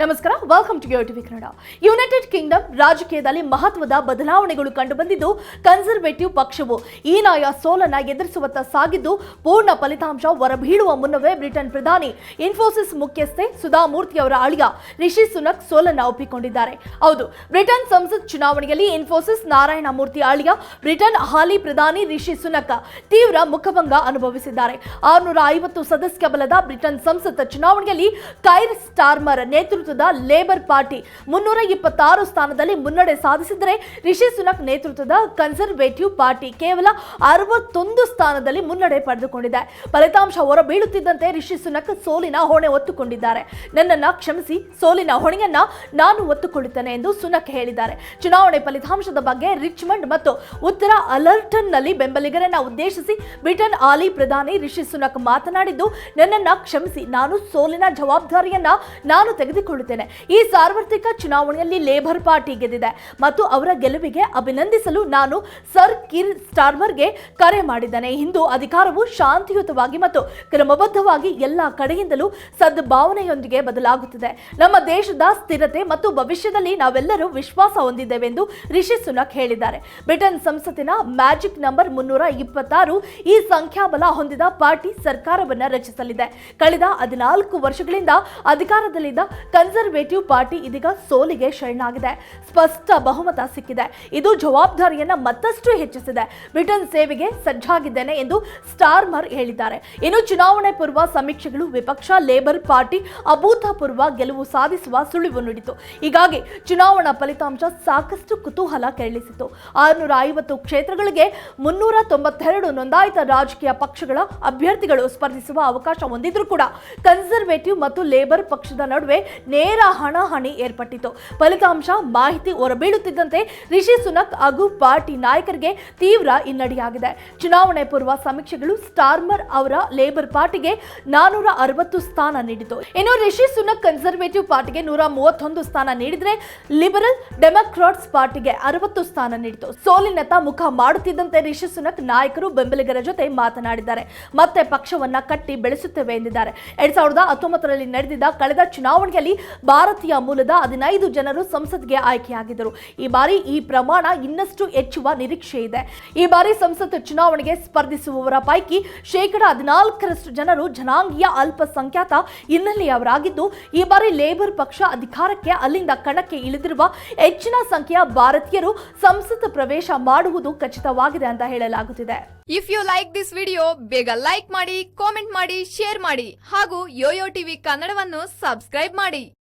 ನಮಸ್ಕಾರ welcome to TV Kannada United Kingdom ರಾಜಕೀಯದಲ್ಲಿ ಮಹತ್ವದ ಬದಲಾವಣೆಗಳು ಕಂಡುಬಂದಿದ್ದು ಕನ್ಸರ್ವೇಟಿವ್ ಪಕ್ಷವು ಈ ನಾಯ ಸೋಲನ್ನ ಎದುರಿಸುವತ್ತ ಸಾಗಿದ್ದು, ಪೂರ್ಣ ಫಲಿತಾಂಶ ಹೊರಬೀಳುವ ಮುನ್ನವೇ ಬ್ರಿಟನ್ ಪ್ರಧಾನಿ ಇನ್ಫೋಸಿಸ್ ಮುಖ್ಯಸ್ಥೆ ಸುಧಾಮೂರ್ತಿ ಅವರ ಅಳಿಯ ರಿಷಿ ಸುನಕ್ ಸೋಲನ್ನ ಒಪ್ಪಿಕೊಂಡಿದ್ದಾರೆ. ಹೌದು, ಬ್ರಿಟನ್ ಸಂಸತ್ ಚುನಾವಣೆಯಲ್ಲಿ ಇನ್ಫೋಸಿಸ್ ನಾರಾಯಣ ಮೂರ್ತಿ ಅಳಿಯ ಬ್ರಿಟನ್ ಹಾಲಿ ಪ್ರಧಾನಿ ರಿಷಿ ಸುನಕ್ ತೀವ್ರ ಮುಖಭಂಗ ಅನುಭವಿಸಿದ್ದಾರೆ. ಆರುನೂರ ಐವತ್ತು ಸದಸ್ಯ ಬಲದ ಬ್ರಿಟನ್ ಸಂಸತ್ ಚುನಾವಣೆಯಲ್ಲಿ ಕೈರ್ ಸ್ಟಾರ್ಮರ್ ನೇತೃತ್ವದ ಲೇಬರ್ ಪಾರ್ಟಿ ಮುನ್ನೂರ ಇಪ್ಪತ್ತಾರು ಸ್ಥಾನದಲ್ಲಿ ಮುನ್ನಡೆ ಸಾಧಿಸಿದರೆ ರಿಷಿ ಸುನಕ್ ನೇತೃತ್ವದ ಕನ್ಸರ್ವೇಟಿವ್ ಪಾರ್ಟಿ ಕೇವಲ ಅರವತ್ತೊಂದು ಸ್ಥಾನದಲ್ಲಿ ಮುನ್ನಡೆ ಪಡೆದುಕೊಂಡಿದೆ. ಫಲಿತಾಂಶ ಹೊರಬೀಳುತ್ತಿದ್ದಂತೆ ರಿಷಿ ಸುನಕ್ ಸೋಲಿನ ಹೊಣೆ ಹೊತ್ತುಕೊಂಡಿದ್ದಾರೆ. ನನ್ನನ್ನ ಕ್ಷಮಿಸಿ, ಸೋಲಿನ ಹೊಣೆಯನ್ನ ನಾನು ಒತ್ತುಕೊಳ್ಳುತ್ತೇನೆ ಎಂದು ಸುನಕ್ ಹೇಳಿದ್ದಾರೆ. ಚುನಾವಣೆ ಫಲಿತಾಂಶದ ಬಗ್ಗೆ ರಿಚ್ಮಂಡ್ ಮತ್ತು ಉತ್ತರ ಅಲರ್ಟನ್ನಲ್ಲಿ ಬೆಂಬಲಿಗರನ್ನ ಉದ್ದೇಶಿಸಿ ಬ್ರಿಟನ್ ಆಲಿ ಪ್ರಧಾನಿ ರಿಷಿ ಸುನಕ್ ಮಾತನಾಡಿದ್ದು, ನನ್ನನ್ನ ಕ್ಷಮಿಸಿ, ನಾನು ಸೋಲಿನ ಜವಾಬ್ದಾರಿಯನ್ನ ನಾನು ತೆಗೆದುಕೊಳ್ಳುತ್ತೇನೆ. ಈ ಸಾರ್ವತ್ರಿಕ ಚುನಾವಣೆಯಲ್ಲಿ ಲೇಬರ್ ಪಾರ್ಟಿ ಗೆದ್ದಿದೆ. ಮತ್ತು ಅವರ ಗೆಲುವಿಗೆ ಅಭಿನಂದಿಸಲು ನಾನು ಸರ್ ಕಿರ್ ಸ್ಟಾರ್ಮರ್ಗೆ ಕರೆ ಮಾಡಿದ್ದೇನೆ. ಇಂದು ಅಧಿಕಾರವು ಶಾಂತಿಯುತವಾಗಿ ಮತ್ತು ಕ್ರಮಬದ್ಧವಾಗಿ ಎಲ್ಲ ಕಡೆಯಿಂದಲೂ ಸದ್ಭಾವನೆಯೊಂದಿಗೆ ಬದಲಾಗುತ್ತಿದೆ. ನಮ್ಮ ದೇಶದ ಸ್ಥಿರತೆ ಮತ್ತು ಭವಿಷ್ಯದಲ್ಲಿ ನಾವೆಲ್ಲರೂ ವಿಶ್ವಾಸ ಹೊಂದಿದ್ದೇವೆ ಎಂದು ರಿಷಿ ಸುನಕ್ ಹೇಳಿದ್ದಾರೆ. ಬ್ರಿಟನ್ ಸಂಸತ್ತಿನ ಮ್ಯಾಜಿಕ್ ನಂಬರ್ ಮುನ್ನೂರ ಇಪ್ಪತ್ತಾರು ಈ ಸಂಖ್ಯಾಬಲ ಹೊಂದಿದ ಪಾರ್ಟಿ ಸರ್ಕಾರವನ್ನು ರಚಿಸಲಿದೆ. ಕಳೆದ ಹದಿನಾಲ್ಕು ವರ್ಷಗಳಿಂದ ಅಧಿಕಾರದಲ್ಲಿದ್ದ ಕನ್ಸರ್ವೇಟಿವ್ ಪಾರ್ಟಿ ಇದೀಗ ಸೋಲಿಗೆ ಶರಣಾಗಿದೆ. ಸ್ಪಷ್ಟ ಬಹುಮತ ಸಿಕ್ಕಿದೆ. ಇದು ಜವಾಬ್ದಾರಿಯನ್ನ ಮತ್ತಷ್ಟು ಹೆಚ್ಚಿಸಿದೆ. ಬ್ರಿಟನ್ ಸೇವೆಗೆ ಸಜ್ಜಾಗಿದ್ದೇನೆ ಎಂದು ಸ್ಟಾರ್ಮರ್ ಹೇಳಿದ್ದಾರೆ. ಇನ್ನು ಚುನಾವಣೆ ಪೂರ್ವ ಸಮೀಕ್ಷೆಗಳು ವಿಪಕ್ಷ ಲೇಬರ್ ಪಾರ್ಟಿ ಅಭೂತಪೂರ್ವ ಗೆಲುವು ಸಾಧಿಸುವ ಸುಳಿವು ನೀಡಿತು. ಹೀಗಾಗಿ ಚುನಾವಣಾ ಫಲಿತಾಂಶ ಸಾಕಷ್ಟು ಕುತೂಹಲ ಕೆರಳಿಸಿತು. ಆರುನೂರ ಐವತ್ತು ಕ್ಷೇತ್ರಗಳಿಗೆ ಮುನ್ನೂರ ತೊಂಬತ್ತೆರಡು ನೋಂದಾಯಿತ ರಾಜಕೀಯ ಪಕ್ಷಗಳ ಅಭ್ಯರ್ಥಿಗಳು ಸ್ಪರ್ಧಿಸುವ ಅವಕಾಶ ಹೊಂದಿದ್ರು ಕೂಡ ಕನ್ಸರ್ವೇಟಿವ್ ಮತ್ತು ಲೇಬರ್ ಪಕ್ಷದ ನಡುವೆ ನೇರ ಹಣಾಹಣಿ ಏರ್ಪಟ್ಟಿತು ಫಲಿತಾಂಶ ಮಾಹಿತಿ ಹೊರಬೀಳುತ್ತಿದ್ದಂತೆ ರಿಷಿ ಸುನಕ್ ಹಾಗೂ ಪಾರ್ಟಿ ನಾಯಕರಿಗೆ ತೀವ್ರ ಹಿನ್ನಡೆಯಾಗಿದೆ. ಚುನಾವಣೆ ಪೂರ್ವ ಸಮೀಕ್ಷೆಗಳು ಸ್ಟಾರ್ಮರ್ ಅವರ ಲೇಬರ್ ಪಾರ್ಟಿಗೆ ನಾನೂರ ಅರವತ್ತು ಸ್ಥಾನ ನೀಡಿತು. ಇನ್ನು ರಿಷಿ ಸುನಕ್ ಕನ್ಸರ್ವೇಟಿವ್ ಪಾರ್ಟಿಗೆ ನೂರ ಮೂವತ್ತೊಂದು ಸ್ಥಾನ ನೀಡಿದರೆ ಲಿಬರಲ್ ಡೆಮಾಕ್ರಾಟ್ಸ್ ಪಾರ್ಟಿಗೆ ಅರವತ್ತು ಸ್ಥಾನ ನೀಡಿತು. ಸೋಲಿನತ್ತ ಮುಖ ಮಾಡುತ್ತಿದ್ದಂತೆ ರಿಷಿ ಸುನಕ್ ನಾಯಕರು ಬೆಂಬಲಿಗರ ಜೊತೆ ಮಾತನಾಡಿದ್ದಾರೆ. ಮತ್ತೆ ಪಕ್ಷವನ್ನ ಕಟ್ಟಿ ಬೆಳೆಸುತ್ತೇವೆ ಎಂದಿದ್ದಾರೆ. ಎರಡ್ ಸಾವಿರದ ಹತ್ತೊಂಬತ್ತರಲ್ಲಿ ನಡೆದಿದ್ದ ಕಳೆದ ಚುನಾವಣೆಯಲ್ಲಿ ಭಾರತೀಯ ಮೂಲದ ಹದಿನೈದು ಜನರು ಸಂಸತ್ಗೆ ಆಯ್ಕೆಯಾಗಿದ್ದರು. ಈ ಬಾರಿ ಈ ಪ್ರಮಾಣ ಇನ್ನಷ್ಟು ಹೆಚ್ಚುವ ನಿರೀಕ್ಷೆ ಇದೆ. ಈ ಬಾರಿ ಸಂಸತ್ ಚುನಾವಣೆಗೆ ಸ್ಪರ್ಧಿಸುವವರ ಪೈಕಿ ಶೇಕಡ ಹದಿನಾಲ್ಕರಷ್ಟು ಜನರು ಜನಾಂಗೀಯ ಅಲ್ಪಸಂಖ್ಯಾತ ಹಿನ್ನೆಲೆಯವರಾಗಿದ್ದು, ಈ ಬಾರಿ ಲೇಬರ್ ಪಕ್ಷ ಅಧಿಕಾರಕ್ಕೆ ಅಲ್ಲಿಂದ ಕಣಕ್ಕೆ ಇಳಿದಿರುವ ಹೆಚ್ಚಿನ ಸಂಖ್ಯೆಯ ಭಾರತೀಯರು ಸಂಸತ್ ಪ್ರವೇಶ ಮಾಡುವುದು ಖಚಿತವಾಗಿದೆ ಅಂತ ಹೇಳಲಾಗುತ್ತಿದೆ. If you like this video ಬೇಗ ಲೈಕ್ ಮಾಡಿ ಕಾಮೆಂಟ್ ಮಾಡಿ ಶೇರ್ ಮಾಡಿ ಹಾಗೂ ಯೋಯೋ ಟಿವಿ ಕನ್ನಡವನ್ನು ಸಬ್ಸ್ಕ್ರೈಬ್ ಮಾಡಿ.